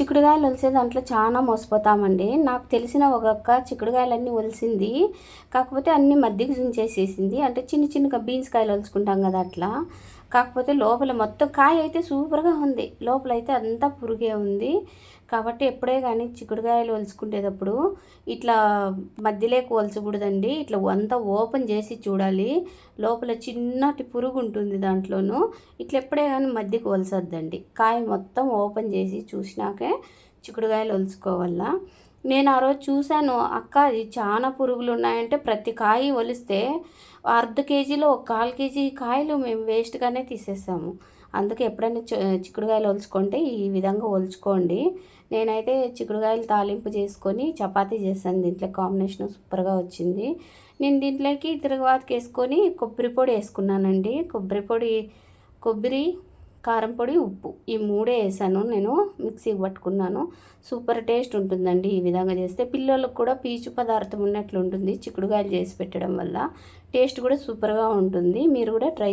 చిక్కుడుకాయలు ఒలిసే దాంట్లో చాలా మోసపోతామండి. నాకు తెలిసిన ఒక అక్క చిక్కుడుకాయలన్నీ ఒలిసింది. కాకపోతే అన్ని మధ్యకి ఉంచేసేసింది అంటే చిన్న చిన్నగా బీన్స్ కాయలు ఒలుచుకుంటాం కదా అట్లా. కాకపోతే లోపల మొత్తం కాయ అయితే సూపర్గా ఉంది. లోపల అయితే అంతా పురుగే ఉంది. కాబట్టి ఎప్పుడే కానీ చిక్కుడుకాయలు ఒలుచుకునేటప్పుడు ఇట్లా మధ్యలోకి ఒలచకూడదండి ఇట్లా అంతా ఓపెన్ చేసి చూడాలి. లోపల చిన్నటి పురుగు ఉంటుంది దాంట్లోనూ. ఇట్లా ఎప్పుడే కానీ మధ్యకి ఒలసొద్దండి కాయ మొత్తం ఓపెన్ చేసి చూసినాకే చిక్కుడుకాయలు ఒలుచుకోవాలా నేను ఆ రోజు చూశాను అక్క అది చాలా పురుగులు ఉన్నాయంటే ప్రతి కాయ ఒలిస్తే అర్ధ కేజీలో ఒక కాల్ కేజీ కాయలు మేము వేస్ట్గానే తీసేసాము. అందుకే ఎప్పుడైనా చిక్కుడుకాయలు ఒలుచుకుంటే ఈ విధంగా ఒలుచుకోండి. నేనైతే చిక్కుడుకాయలు తాలింపు చేసుకొని చపాతీ చేశాను. దీంట్లో కాంబినేషన్ సూపర్గా వచ్చింది. నేను దీంట్లోకి తిరగవాతకి వేసుకొని కొబ్బరి పొడి వేసుకున్నానండి. కొబ్బరి పొడి కొబ్బరి కారం పొడి ఉప్పు. ఈ మూడే వేసాను. నేను మిక్సీకి పట్టుకున్నాను. సూపర్ టేస్ట్ ఉంటుందండి ఈ విధంగా చేస్తే. పిల్లలకు కూడా పీచు పదార్థం ఉన్నట్లు ఉంటుంది. చిక్కుడుకాయలు చేసి పెట్టడం వల్ల టేస్ట్ కూడా సూపర్గా ఉంటుంది. మీరు కూడా ట్రై